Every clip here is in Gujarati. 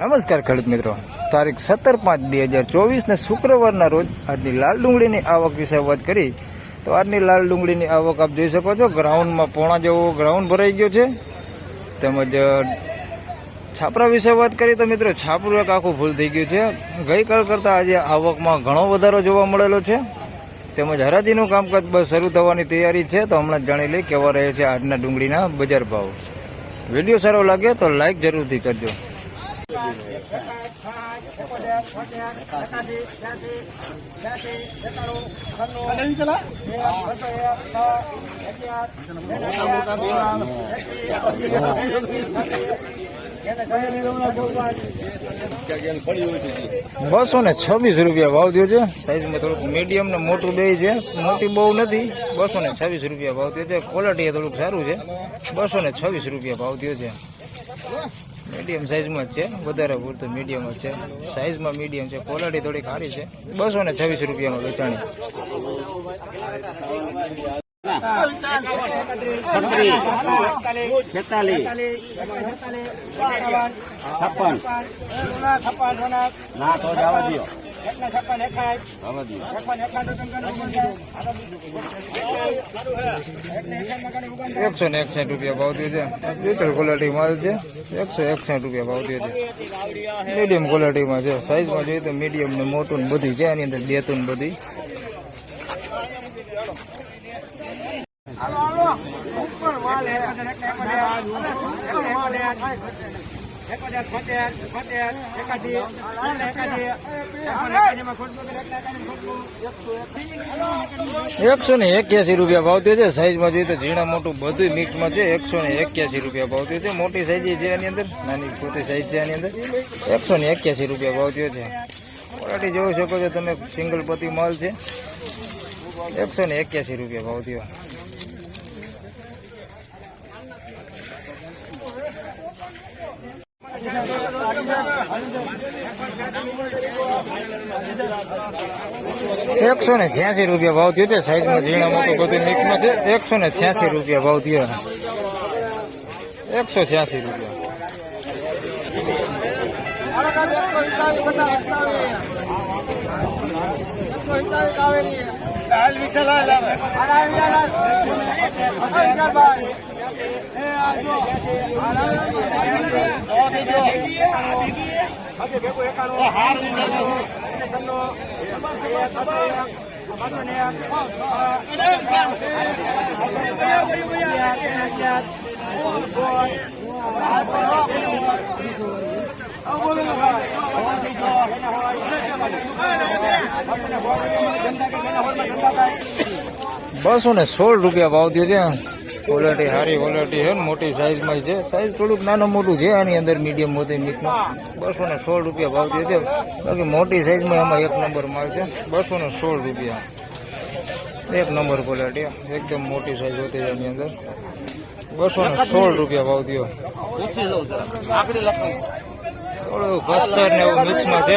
નમસ્કાર ખેડૂત મિત્રો. તારીખ સત્તર પાંચ બે હજાર ચોવીસને શુક્રવારના રોજ આજની લાલ ડુંગળીની આવક વિશે વાત કરી. તો આજની લાલ ડુંગળીની આવક આપ જોઈ શકો છો. ગ્રાઉન્ડમાં પોણા જેવો ગ્રાઉન્ડ ભરાઈ ગયો છે. તેમજ છાપરા વિશે વાત કરીએ તો મિત્રો, છાપરું એક આખું ફૂલ થઈ ગયું છે. ગઈકાલ કરતાં આજે આવકમાં ઘણો વધારો જોવા મળેલો છે. તેમજ હરાજીનું કામકાજ બસ શરૂ થવાની તૈયારી છે. તો હમણાં જાણી લઈ કેવા રહે છે આજના ડુંગળીના બજાર ભાવ. વીડિયો સારો લાગે તો લાઈક જરૂરથી કરજો. બસો ને છવ્વીસ રૂપિયા ભાવ થયો છે. સાઈઝમાં થોડુંક મીડિયમ ને મોટું બે છે. મોટી બહુ નથી. બસો ને છવ્વીસ રૂપિયા ભાવ થયો છે. ક્વોલિટી થોડુંક સારું છે. બસો ને છવ્વીસ રૂપિયા ભાવ થયો છે. મીડિયમ સાઇઝમાં જ છે. વધારે પૂરતું મીડિયમ જ છે. સાઇઝમાં મીડિયમ છે. ક્વોલિટી થોડી સારી છે. બસો ને છવ્વીસ રૂપિયામાં વેચાણી છપ્પન. ના તો જવા દો દો એકસો ને એકસાઠ રૂપિયા ભાવ થયો છે. લિટર ક્વોલિટી માલ છે. એકસો એકસાઠ રૂપિયા ભાવ થયો છે. મીડિયમ ક્વોલિટીમાં છે. સાઈઝમાં જોઈએ તો મીડિયમ ને મોટું બધી છે. આની અંદર દેતું ને બધી. એકસો ને એક્યાસી રૂપિયા ભાવ થયો છે. સાઈઝમાં જોઈએ તો ઝીણા મોટું બધું મિક્સમાં છે. એકસો ને એક્યાસી રૂપિયા ભાવ થયો છે. મોટી સાઈઝ છે આની અંદર? નાની છોટી સાઈઝ છે આની અંદર? એકસો ને એક્યાસી રૂપિયા ભાવ થયો છે. ક્વોલિટી જોઈ શકો છો તમે, સિંગલ પતિ માલ છે. એકસો ને એક્યાસી રૂપિયા ભાવ થયો. એકસો ને છ્યાસી રૂપિયા ભાવ થયો છે. સાઈઝમાં ઝીણા મોટું બધું મિક્સમાં છે. એકસો ને છ્યાસી રૂપિયા ભાવ થયો એકસો છ્યાસી રૂપિયા. હાલ વિઠ્ઠલ હાર વિઠ્ઠલ બોલો બસો ને સોળ રૂપિયા ભાવ થયો છે. ક્વોલિટી સારી ક્વોલિટી છે ને મોટી સાઈઝમાં છે. સાઈઝ થોડુંક નાનું મોટું છે આની અંદર મીડિયમ મોટી મિક્સમાં બસો ને સોળ રૂપિયા ભાવ થયો છે. બાકી મોટી સાઈઝમાં એમાં એક નંબર માલ છે. બસો ને સોળ રૂપિયા. એક નંબર ક્વોલિટી એકદમ મોટી સાઈઝ હોતી છે એની અંદર. બસો ને સોળ રૂપિયા ભાવ થયો. થોડું કસ્ટર્ડ ને એવું મિક્સમાં છે.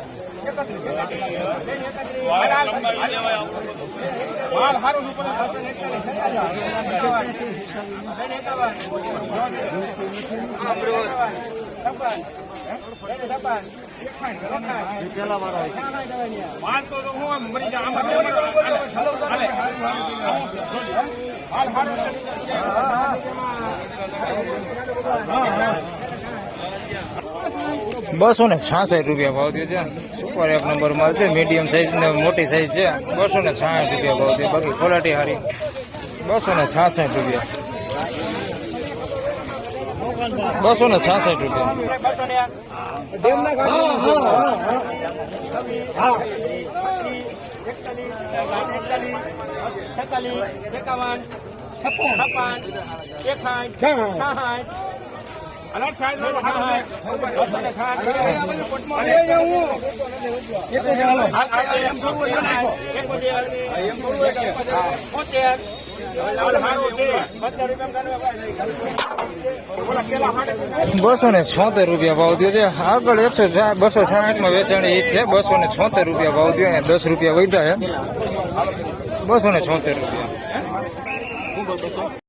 હાલ બસો ને છાસઠ રૂપિયા ભાવ થયો છે. સુપર એક નંબર માલ છે. મીડિયમ સાઈઝ ને મોટી સાઈઝ છે. બસો ને છાસઠ રૂપિયા ભાવ થયો. બાકી ક્વોલિટી સારી. બસો ને છાસઠ રૂપિયા. બસો ને છાસઠ રૂપિયા અલગ સાઈઝ વાળો હારો છે. બસો ને ને છોતેર રૂપિયા ભાવ થયો છે. આગળ એકસો બસો સાઠમાં વેચાણ એ છે. બસો ને છોતેર રૂપિયા ભાવ થયો. અને દસ રૂપિયા વધ્યા છે. બસો ને છોતેર રૂપિયા.